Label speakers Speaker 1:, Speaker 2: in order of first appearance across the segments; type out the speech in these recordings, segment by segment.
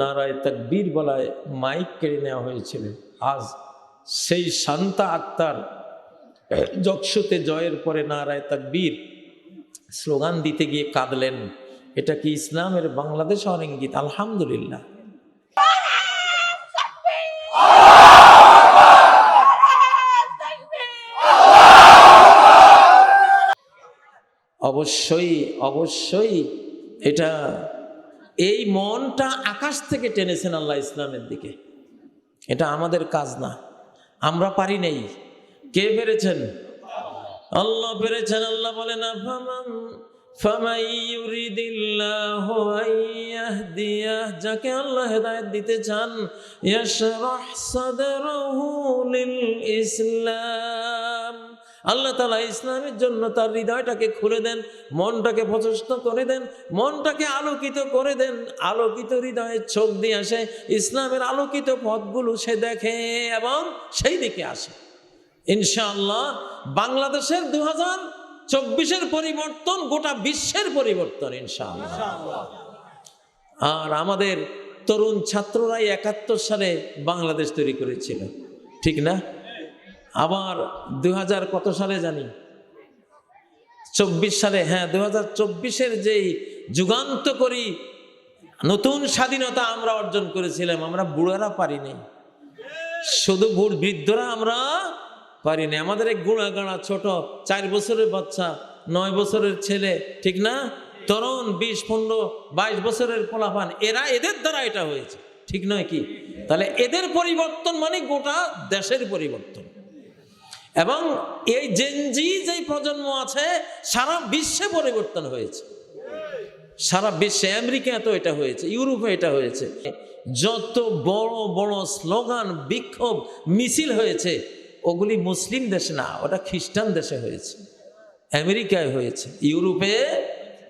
Speaker 1: নারায় তাকবীর বলায় মাইক কেড়ে নেওয়া হয়েছিল। আজ সেই শান্তা আক্তার যক্ষতে জয়ের পরে নারায় তাকবীর স্লোগান দিতে গিয়ে কাঁদলেন। এটা কি ইসলামের বাংলাদেশ অরিঙ্গিত আলহামদুলিল্লাহ। অবশ্যই অবশ্যই এটা এই মনটা আকাশ থেকে টেনেছেন আল্লাহ ইসলামের দিকে। এটা আমাদের কাজ না। আমরা পারি নেই। কে পেরেছেন? আল্লাহ পেরেছেন। আল্লাহ বলেন যাকে আল্লাহ হেদায়েত দিতে চান ইসলাম। আল্লাহ তালা ইসলামের জন্য তার হৃদয়টাকে খুলে দেন মনটাকে প্রচেষ্ট করে দেন মনটাকে আলোকিত করে দেন। আলোকিত হৃদয়ে চোখ দিয়ে আসে ইসলামের আলোকিত পথগুলো সে দেখে এবং সেই দিকে আসে। ইনশাআল্লাহ বাংলাদেশের দু হাজার চব্বিশের পরিবর্তন গোটা বিশ্বের পরিবর্তন ইনশাআল্লাহ। আর আমাদের তরুণ ছাত্ররাই একাত্তর সালে বাংলাদেশ তৈরি করেছিল ঠিক না? আবার দু হাজার কত সালে জানি? চব্বিশ সালে হ্যাঁ দু হাজার চব্বিশের যেই যুগান্ত করি নতুন স্বাধীনতা আমরা অর্জন করেছিলাম, আমরা বুড়ারা পারিনি শুধু বুড় বৃদ্ধরা আমরা পারিনি আমাদের এক গুঁড়া গাঁড়া ছোট, চার বছরের বাচ্চা, নয় বছরের ছেলে, ঠিক না? তরুণ, বিশ, পনেরো, বাইশ বছরের পোলাপান, এরা এদের দ্বারা এটা হয়েছে, ঠিক নয় কি? তাহলে এদের পরিবর্তন মানে গোটা দেশের পরিবর্তন। এবং এই জেনজি যেই প্রজন্ম আছে, সারা বিশ্বে পরিবর্তন হয়েছে। সারা বিশ্বে আমেরিকা তো এটা হয়েছে, ইউরোপে এটা হয়েছে। যত বড় বড় স্লোগান, বিক্ষোভ, মিছিল হয়েছে, ওগুলি মুসলিম দেশে না, ওটা খ্রিস্টান দেশে হয়েছে। আমেরিকায় হয়েছে, ইউরোপে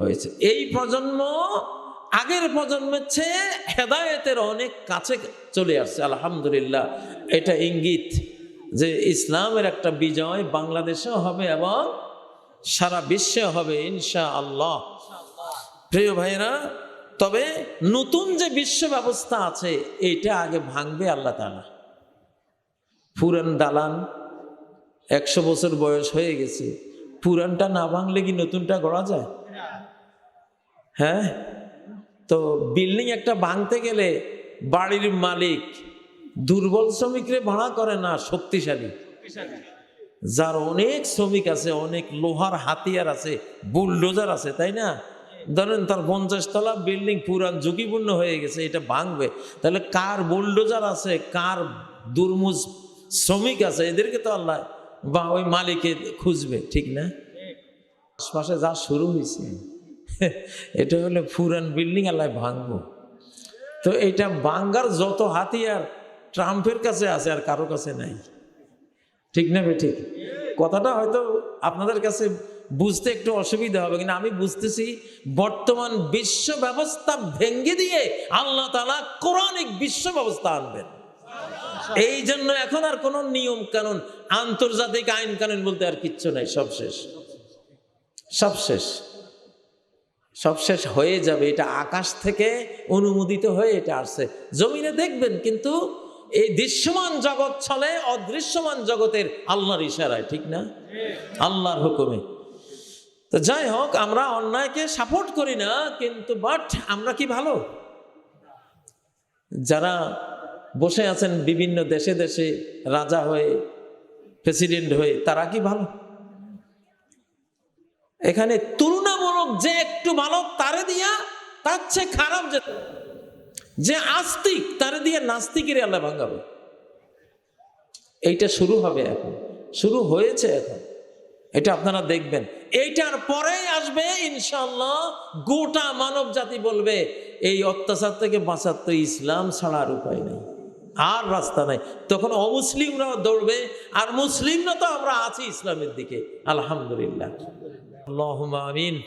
Speaker 1: হয়েছে। এই প্রজন্ম, আগের প্রজন্মের চেয়ে হেদায়েতের অনেক কাছে চলে আসছে, আলহামদুলিল্লাহ। এটা ইঙ্গিত। যে ইসলামের একটা বিজয় বাংলাদেশেও হবে এবং সারা বিশ্বে হবে ইনশা আল্লাহ প্রিয় ভাইরা তবে নতুন যে বিশ্ব ব্যবস্থা আছে এটা আগে ভাঙবে আল্লাহ তালা পুরান দালান একশো বছর বয়স হয়ে গেছে। পুরানটা না ভাঙলে কি নতুনটা গড়া যায়? হ্যাঁ? তো বিল্ডিং একটা ভাঙতে গেলে বাড়ির মালিক দুর্বল শ্রমিকরে ভাড়া করে না শক্তিশালী। যার অনেক শ্রমিক আছে অনেক লোহার হাতিয়ার আছে বুলডোজার আছে তাই না? ধরেন তার পঞ্চাশ তলা বিল্ডিং পুরান ঝুঁকিপূর্ণ হয়ে গেছে এটা ভাঙবে। তাহলে কার বুলডোজার আছে কার দুর্মুজ শ্রমিক আছে এদেরকে তো আল্লাহ বা ওই মালিকে খুঁজবে ঠিক না? আশপাশে যা শুরু হয়েছে এটা হলো পুরান বিল্ডিং আল্লাহ ভাঙবো। তো এটা বাঙ্গার যত হাতিয়ার ট্রাম্পের কাছে আছে আর কারও কাছে নাই। ঠিক না ঠিক? কথাটা হয়তো আপনাদের কাছে বুঝতে একটু অসুবিধা হবে, কিন্তু আমি বুঝতেছি বর্তমান বিশ্ব ব্যবস্থা ভেঙ্গে দিয়ে আল্লাহ তালা কোরআনিক বিশ্ব ব্যবস্থা আনবেন। এই জন্য এখন আর কোনো নিয়ম কানুন, আন্তর্জাতিক আইন কানুন বলতে আর কিচ্ছু নাই, সব শেষ। সব শেষ। সব শেষ হয়ে যাবে, এটা আকাশ থেকে অনুমোদিত হয়ে এটা আসছে। জমিনে দেখবেন কিন্তু এই দৃশ্যমান জগৎ চলে অদৃশ্যমান জগতের আল্লাহর ইশারায়, ঠিক না? আল্লাহর হুকুমে। তো যাই হোক, আমরা অন্যায়কে সাপোর্ট করি না, কিন্তু বাট আমরা কি ভালো? যারা বসে আছেন বিভিন্ন দেশে দেশে, রাজা হয়ে প্রেসিডেন্ট হয়ে, তারা কি ভালো? এখানে তুলনামূলক যে একটু ভালো, তারে দিয়া তার চেয়ে খারাপ যে যে আস্তিক, তার দিয়ে নাস্তিকের আল্লাহ ভাঙাবে। এইটা শুরু হবে এখন। শুরু হয়েছে এখন। এটা আপনারা দেখবেন। এইটার পরেই আসবে ইনশাল্লাহ গোটা মানব জাতি বলবে, এই অত্যাচার থেকে বাঁচার তো ইসলাম ছাড়ার উপায় নেই। আর রাস্তা নাই। তখন অমুসলিমরা দৌড়বে, আর মুসলিমরা তো আমরা আছি ইসলামের দিকে। আলহামদুলিল্লাহ। আল্লাহ আমিন।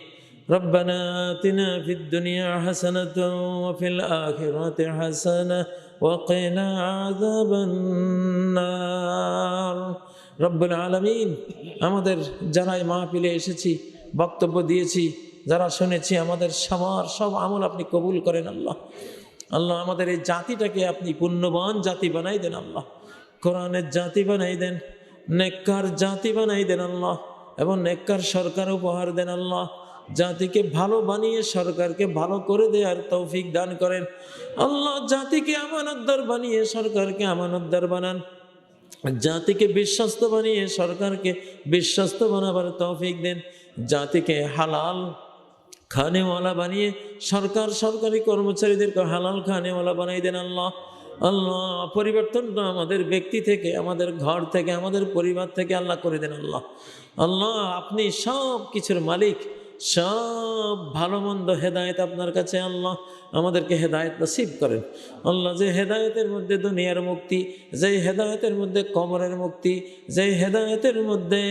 Speaker 1: ربنا آتنا في الدنيا حسنة وفي الآخرة حسنة وقنا عذاب النار رب العالمين আমাদের যারাই মাহফিলে এসেছি বক্তব্য দিয়েছি যারা শুনেছি আমাদের সবার সব আমল আপনি কবুল করেন আল্লাহ আল্লাহ আমাদের এই জাতিটাকে আপনি পুণ্যবান জাতি বানাই দেন আল্লাহ কোরআনের জাতি বানাই দেন নেককার জাতি বানাই দেন আল্লাহ এবং নেককার সরকার উপহার দেন আল্লাহ জাতিকে ভালো বানিয়ে সরকারকে ভালো করে দেওয়ার তৌফিক দান করেন। আল্লাহ জাতিকে আমানতদার বানিয়ে সরকারকে আমানতদার বানান। জাতিকে বিশ্বস্ত বানিয়ে সরকারকে বিশ্বস্ত বানাবার তৌফিক দেন। জাতিকে হালাল খানেওয়ালা বানিয়ে সরকার সরকারি কর্মচারীদেরকে হালাল খানেওয়ালা বানাই দেন আল্লাহ। আল্লাহ পরিবর্তনটা আমাদের ব্যক্তি থেকে, আমাদের ঘর থেকে, আমাদের পরিবার থেকে আল্লাহ করে দেন আল্লাহ। আল্লাহ আপনি সব কিছুর মালিক। সব ভালো মন্দ হেদায়ত আপনার কাছে, আল্লাহ আমাদেরকে হেদায়ত নসিব করেন। আল্লাহ যে হেদায়তের মধ্যে দুনিয়ার মুক্তি, যে হেদায়তের মধ্যে কবরের মুক্তি, যে হেদায়তের মধ্যে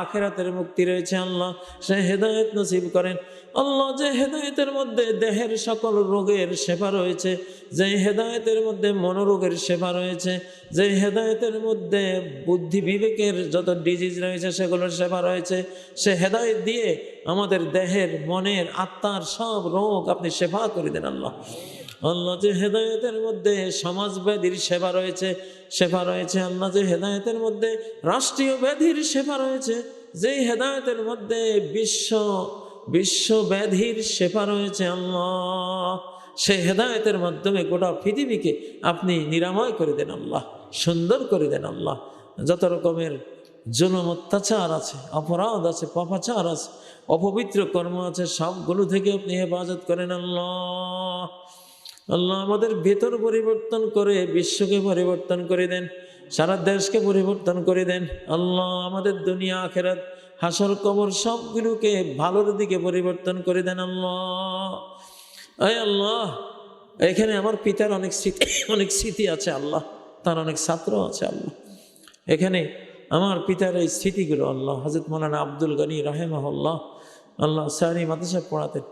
Speaker 1: আখেরাতের মুক্তি রয়েছে, আল্লাহ সে হেদায়ত নসিব করেন। আল্লাহ যে হেদায়তের মধ্যে দেহের সকল রোগের সেবা রয়েছে, যে হেদায়তের মধ্যে মনোরোগের সেবা রয়েছে, যে হেদায়তের মধ্যে বুদ্ধি বিবেকের যত ডিজিজ রয়েছে, সেগুলোর সেবা রয়েছে, সে হেদায়ত দিয়ে আমাদের দেহের, মনের, আত্মার সব রোগ আপনি সেবা করে দেন আল্লাহ। আল্লাহ যে হেদায়তের মধ্যে সমাজ ব্যাধির সেবা রয়েছে সেবা রয়েছে। আল্লাহ যে হেদায়তের মধ্যে রাষ্ট্রীয় ব্যাধির সেবা রয়েছে, যেই হেদায়তের মধ্যে বিশ্ব বিশ্ব ব্যাধির সেবা রয়েছে আল্লাহ। সেই হেদায়তের মাধ্যমে গোটা পৃথিবীকে আপনি নিরাময় করে দেন আল্লাহ, সুন্দর করে দেন আল্লাহ। যত রকমের জুলুম অত্যাচার আছে, অপরাধ আছে, পাপাচার আছে, অপবিত্র কর্ম আছে, সবগুলো থেকে আপনি হেফাজত করেন আল্লাহ। আল্লাহ আমাদের ভেতর পরিবর্তন করে, বিশ্বকে পরিবর্তন করে দেন, সারা দেশকে পরিবর্তন করে দেন। আল্লাহ আমাদের দুনিয়া, আখেরাত, হাসর, কবর সবগুলোকে ভালোর দিকে পরিবর্তন করে দেন আল্লাহ। আয় আল্লাহ, এখানে আমার পিতার অনেক স্মৃতি অনেক স্মৃতি আছে আল্লাহ, তার অনেক ছাত্র আছে আল্লাহ। এখানে আমার পিতার এই স্মৃতিগুলো আল্লাহ হজরত মৌলানা আব্দুল গনি রাহেমাহুল্লাহ, আল্লাহ সারি মাদ্রাসা পড়াতেন।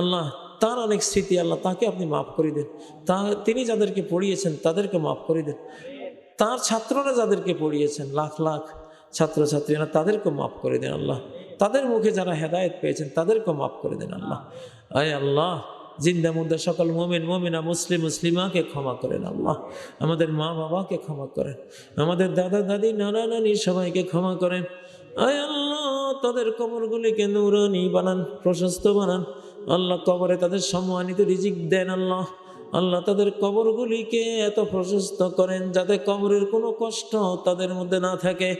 Speaker 1: আল্লাহ তার অনেক স্মৃতি, আল্লাহ তাকে আপনি মাফ করে দেন। তা তিনি যাদেরকে পড়িয়েছেন তাদেরকে মাফ করে দেন। তার ছাত্ররা যাদেরকে পড়িয়েছেন, লাখ লাখ ছাত্রছাত্রীরা তাদেরকে মাফ করে দেন আল্লাহ। তাদের মুখে যারা হেদায়েত পেয়েছেন, তাদেরকে মাফ করে দেন আল্লাহ। আয় আল্লাহ জিন্দা মুদ্দা সকল মোমেন, মোমেনা, মুসলিম, মুসলিমাকে ক্ষমা করেন আল্লাহ। আমাদের মা বাবাকে ক্ষমা করেন। আমাদের দাদা, দাদি, নানা, নানি সবাইকে ক্ষমা করেন। আয় আল্লাহ, তাদের কবরগুলিকে নুরানি বানান, প্রশস্ত বানান। আল্লাহ কবরে তাদের সম্মানিত রিজিক দেন আল্লাহ। আল্লাহ তাদের কবরগুলিকে এত প্রশস্ত করেন যাতে কবরের কোনো কষ্ট তাদের মধ্যে না থাকে।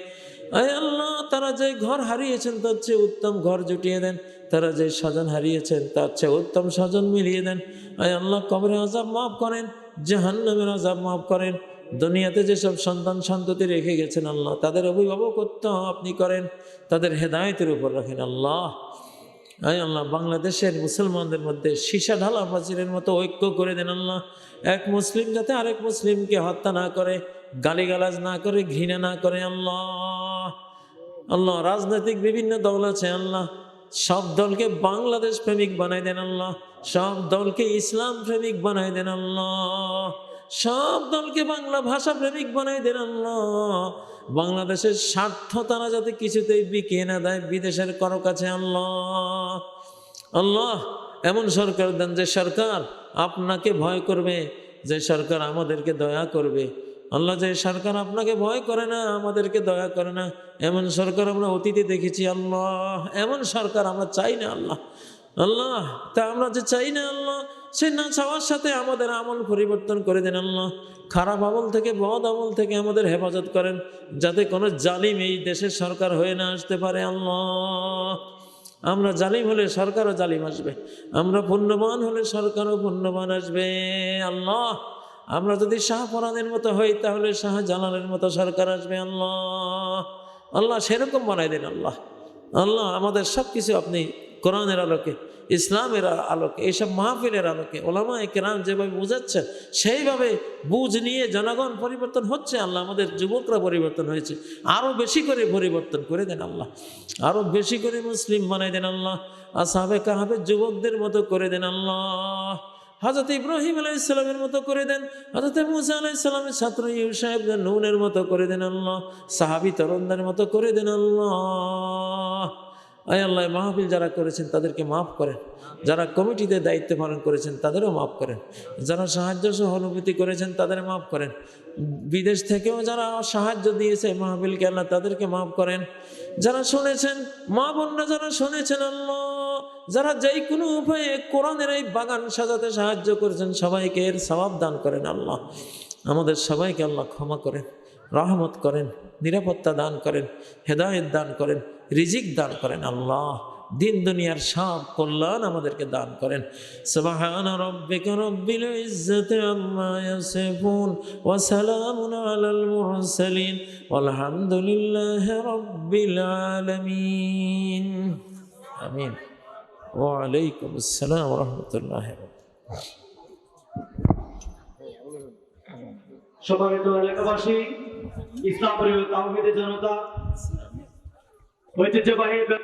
Speaker 1: আয় আল্লাহ, তারা যে ঘর হারিয়েছেন তার চেয়ে উত্তম ঘর জুটিয়ে দেন। তারা যে স্বজন হারিয়েছেন তার চেয়ে উত্তম স্বজন মিলিয়ে দেন। আয় আল্লাহ কবরে আজাব মাফ করেন, জাহান্নামের আজাব মাফ করেন। দুনিয়াতে যেসব সন্তান সন্ততি রেখে গেছেন আল্লাহ, তাদের অভিভাবকত্ব আপনি করেন, তাদের হেদায়তের উপর রাখেন আল্লাহ। আয় আল্লাহ, বাংলাদেশের মুসলমানদের মধ্যে সীসা ঢালা প্রাচীরের মতো ঐক্য করে দেন আল্লাহ। এক মুসলিম যাতে আরেক মুসলিমকে হত্যা না করে, গালিগালাজ না করে, ঘৃণা না করে আল্লাহ। আল্লাহ, রাজনৈতিক বিভিন্ন দল আছে আল্লাহ। সব দলকে বাংলাদেশ প্রেমিক বানাই দেন আল্লাহ। সব দলকে ইসলাম প্রেমিক বানাই দেন আল্লাহ। সব দলকে বাংলা ভাষা প্রেমিক বানাই দেন আল্লাহ। বাংলাদেশের স্বার্থ তারা যাতে কিছুতেই বিকিয়ে না দেয়, বিদেশের করো কাছে আল্লাহ। আল্লাহ, এমন সরকার দেন যে সরকার আপনাকে ভয় করবে, যে সরকার আমাদেরকে দয়া করবে। আল্লাহ, যে সরকার আপনাকে ভয় করে না, আমাদেরকে দয়া করে না, এমন সরকার আমরা অতীতে দেখেছি আল্লাহ। এমন সরকার আমরা চাই না আল্লাহ। আল্লাহ, তা আমরা যে চাই না আল্লাহ সে না চাওয়ার সাথে আমাদের আমল পরিবর্তন করে দেন আল্লাহ। খারাপ আমল থেকে, বদ আমল থেকে আমাদের হেফাজত করেন, যাতে কোনো জালিম এই দেশের সরকার হয়ে না আসতে পারে আল্লাহ। আমরা জালিম হলে সরকারও জালিম আসবে, আমরা পুণ্যবান হলে সরকারও পুণ্যবান আসবে আল্লাহ। আমরা যদি শাহ পরানের মতো হই, তাহলে শাহ জালালের মতো সরকার আসবে আল্লাহ। আল্লাহ সেরকম বানাই দেন আল্লাহ। আল্লাহ আমাদের সব কিছু আপনি কোরআনের আলোকে, ইসলামের আলোকে, এইসব মাহফিলের আলোকে, ওলামা কেরাম যেভাবে বুঝাচ্ছেন, সেইভাবে বুঝ নিয়ে জনগণ পরিবর্তন হচ্ছে, আল্লাহ আমাদের যুবকরা পরিবর্তন হয়েছে। আরও বেশি করে পরিবর্তন করে দেন আল্লাহ। আরও বেশি করে মুসলিম বানাই দেন আল্লাহ। আর আসাবে কাহাবে যুবকদের মতো করে দেন আল্লাহ। হজরত ইব্রাহিম আলাই ইসলামের মতো করে দেন হজরত মুসা আলাই ইসলামের ছাত্র ইউসাহেবদের নুনের মতো করে দেন আল্লাহ। সাহাবি তরুণদের মতো করে দেন আল্লাহ। আয় আল্লাহ, মাহফিল যারা করেছেন তাদেরকে মাফ করেন। যারা কমিটিতে দায়িত্ব পালন করেছেন তাদেরও মাফ করেন। যারা সাহায্য সহানুভূতি করেছেন তাদের মাফ করেন। বিদেশ থেকেও যারা সাহায্য দিয়েছে মাহফিলকে আল্লাহ তাদেরকে মাফ করেন। যারা শুনেছেন, মা বোনরা যারা শুনেছেন আল্লাহ, যারা যেই কোনো উপায়ে কোরআনের এই বাগান সাজাতে সাহায্য করেছেন, সবাইকে এর সবাব দান করেন আল্লাহ। আমাদের সবাইকে আল্লাহ ক্ষমা করেন, রহমত করেন, নিরাপত্তা দান করেন, হেদায়েত দান করেন। রিজিক দান করেন আল্লাহ। দিন দুনিয়ার সব কল্যাণ আমাদেরকে দান করেন। সুবহান আমিন। আসসালাম ওয়া
Speaker 2: এলাকাবাসী, ইসলাম পরিবার জনতা व बाहेर